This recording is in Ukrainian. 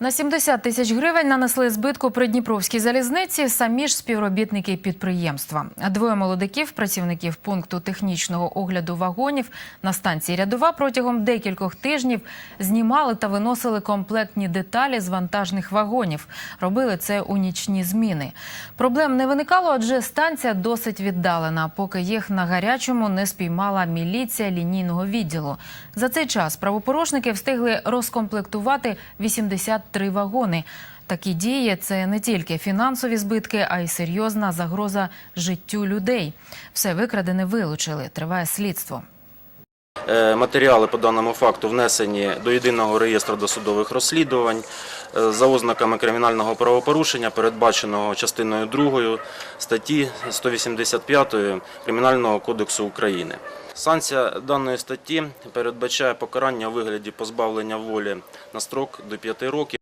На 70 тисяч гривень нанесли збитку при Дніпровській залізниці самі ж співробітники підприємства. Двоє молодиків, працівників пункту технічного огляду вагонів на станції рядова протягом декількох тижнів знімали та виносили комплектні деталі з вантажних вагонів. Робили це у нічні зміни. Проблем не виникало, адже станція досить віддалена, поки їх на гарячому не спіймала міліція лінійного відділу. За цей час правопорушники встигли розкомплектувати 83 вагони. Такі дії це не тільки фінансові збитки, а й серйозна загроза життю людей. Все викрадене вилучили. Триває слідство. Е, Матеріали по даному факту внесені до єдиного реєстру досудових розслідувань е, за ознаками кримінального правопорушення, передбаченого частиною 2 статті 185 Кримінального кодексу України. Санкція даної статті передбачає покарання у вигляді позбавлення волі на строк до 5 років.